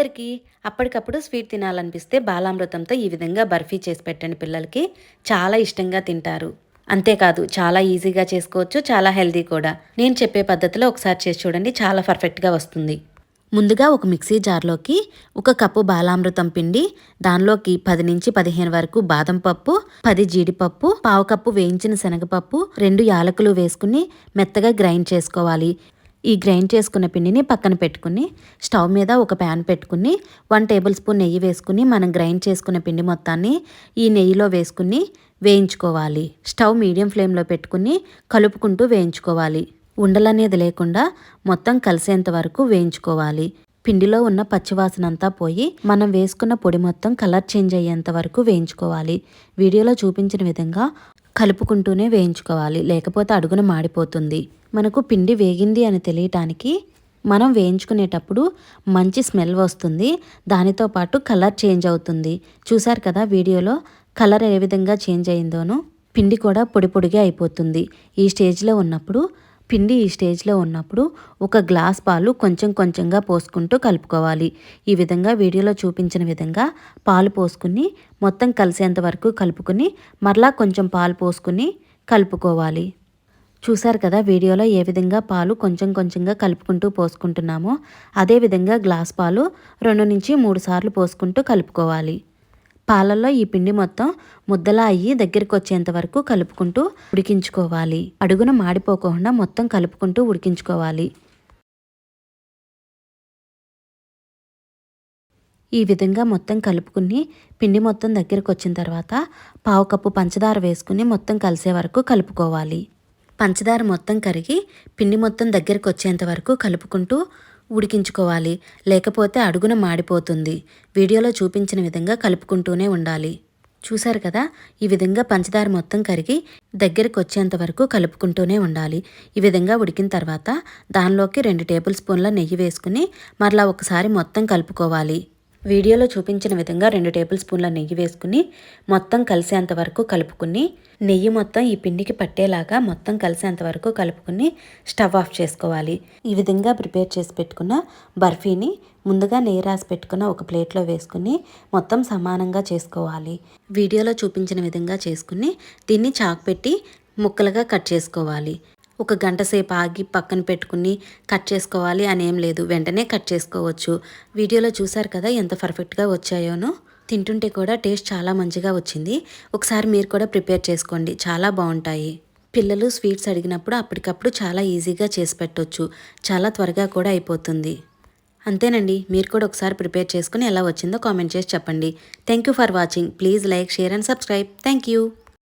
అందరికీ అప్పటికప్పుడు స్వీట్ తినాలనిపిస్తే బాలామృతంతో ఈ విధంగా బర్ఫీ చేసి పెట్టండి పిల్లలకి. చాలా ఇష్టంగా తింటారు. అంతేకాదు చాలా ఈజీగా చేసుకోవచ్చు చాలా హెల్దీ కూడా. నేను చెప్పే పద్ధతిలో ఒకసారి చేసి చూడండి చాలా పర్ఫెక్ట్గా వస్తుంది. ముందుగా ఒక మిక్సీ జార్లోకి ఒక కప్పు బాలామృతం పిండి దానిలోకి పది నుంచి పదిహేను వరకు బాదం పప్పు పది జీడిపప్పు పావు కప్పు వేయించిన శనగపప్పు రెండు యాలకులు వేసుకుని మెత్తగా గ్రైండ్ చేసుకోవాలి. ఈ గ్రైండ్ చేసుకున్న పిండిని పక్కన పెట్టుకుని స్టవ్ మీద ఒక ప్యాన్ పెట్టుకుని వన్ టేబుల్ స్పూన్ నెయ్యి వేసుకుని మనం గ్రైండ్ చేసుకున్న పిండి మొత్తాన్ని ఈ నెయ్యిలో వేసుకుని వేయించుకోవాలి. స్టవ్ మీడియం ఫ్లేమ్లో పెట్టుకుని కలుపుకుంటూ వేయించుకోవాలి. ఉండలనేది లేకుండా మొత్తం కలిసేంత వరకు వేయించుకోవాలి. పిండిలో ఉన్న పచ్చివాసన అంతా పోయి మనం వేసుకున్న పొడి మొత్తం కలర్ చేంజ్ అయ్యేంత వరకు వేయించుకోవాలి. వీడియోలో చూపించిన విధంగా కలుపుకుంటూనే వేయించుకోవాలి. లేకపోతే అడుగున మాడిపోతుంది. మనకు పిండి వేగింది అని తెలియటానికి మనం వేయించుకునేటప్పుడు మంచి స్మెల్ వస్తుంది. దానితో పాటు కలర్ చేంజ్ అవుతుంది. చూసారు కదా వీడియోలో కలర్ ఏ విధంగా చేంజ్ అయిందోనో? పిండి కూడా పొడి పొడిగా అయిపోతుంది. ఈ స్టేజ్లో ఉన్నప్పుడు పిండి ఈ స్టేజ్లో ఉన్నప్పుడు ఒక గ్లాస్ పాలు కొంచెం కొంచెంగా పోసుకుంటూ కలుపుకోవాలి. ఈ విధంగా వీడియోలో చూపించిన విధంగా పాలు పోసుకుని మొత్తం కలిసేంత వరకు కలుపుకుని మరలా కొంచెం పాలు పోసుకుని కలుపుకోవాలి. చూశారు కదా వీడియోలో ఏ విధంగా పాలు కొంచెం కొంచెంగా కలుపుకుంటూ పోసుకుంటున్నామో? అదేవిధంగా గ్లాస్ పాలు రెండు నుంచి మూడు సార్లు పోసుకుంటూ కలుపుకోవాలి. పాలల్లో ఈ పిండి మొత్తం ముద్దలా అయ్యి దగ్గరికి వచ్చేంత వరకు కలుపుకుంటూ ఉడికించుకోవాలి. అడుగున మాడిపోకుండా మొత్తం కలుపుకుంటూ ఉడికించుకోవాలి. ఈ విధంగా మొత్తం కలుపుకుని పిండి మొత్తం దగ్గరికి వచ్చిన తర్వాత పావు కప్పు పంచదార వేసుకుని మొత్తం కలిసే వరకు కలుపుకోవాలి. పంచదార మొత్తం కరిగి పిండి మొత్తం దగ్గరికి వచ్చేంత వరకు కలుపుకుంటూ ఉడికించుకోవాలి. లేకపోతే అడుగున మాడిపోతుంది. వీడియోలో చూపించిన విధంగా కలుపుకుంటూనే ఉండాలి. చూశారు కదా? ఈ విధంగా పంచదార మొత్తం కరిగి దగ్గరికి వచ్చేంత వరకు కలుపుకుంటూనే ఉండాలి. ఈ విధంగా ఉడికిన తర్వాత దానిలోకి రెండు టేబుల్ స్పూన్ల నెయ్యి వేసుకుని మరలా ఒకసారి మొత్తం కలుపుకోవాలి. వీడియోలో చూపించిన విధంగా రెండు టేబుల్ స్పూన్ల నెయ్యి వేసుకుని మొత్తం కలిసేంత వరకు కలుపుకుని నెయ్యి మొత్తం ఈ పిండికి పట్టేలాగా మొత్తం కలిసేంత వరకు కలుపుకుని స్టవ్ ఆఫ్ చేసుకోవాలి. ఈ విధంగా ప్రిపేర్ చేసి పెట్టుకున్న బర్ఫీని ముందుగా నెయ్యి రాసి పెట్టుకున్న ఒక ప్లేట్లో వేసుకుని మొత్తం సమానంగా చేసుకోవాలి. వీడియోలో చూపించిన విధంగా చేసుకుని దీన్ని చాకు పెట్టి ముక్కలుగా కట్ చేసుకోవాలి. ఒక గంట సేపు ఆగి పక్కన పెట్టుకుని కట్ చేసుకోవాలి అని ఏం లేదు. వెంటనే కట్ చేసుకోవచ్చు. వీడియోలో చూసారు కదా ఎంత పర్ఫెక్ట్గా వచ్చాయోనో? తింటుంటే కూడా టేస్ట్ చాలా మంచిగా వచ్చింది. ఒకసారి మీరు కూడా ప్రిపేర్ చేసుకోండి. చాలా బాగుంటాయి. పిల్లలు స్వీట్స్ అడిగినప్పుడు అప్పటికప్పుడు చాలా ఈజీగా చేసి పెట్టవచ్చు చాలా త్వరగా కూడా అయిపోతుంది. అంతేనండి. మీరు కూడా ఒకసారి ప్రిపేర్ చేసుకుని ఎలా వచ్చిందో కామెంట్ చేసి చెప్పండి. Thank you for watching. Please like share and subscribe. Thank you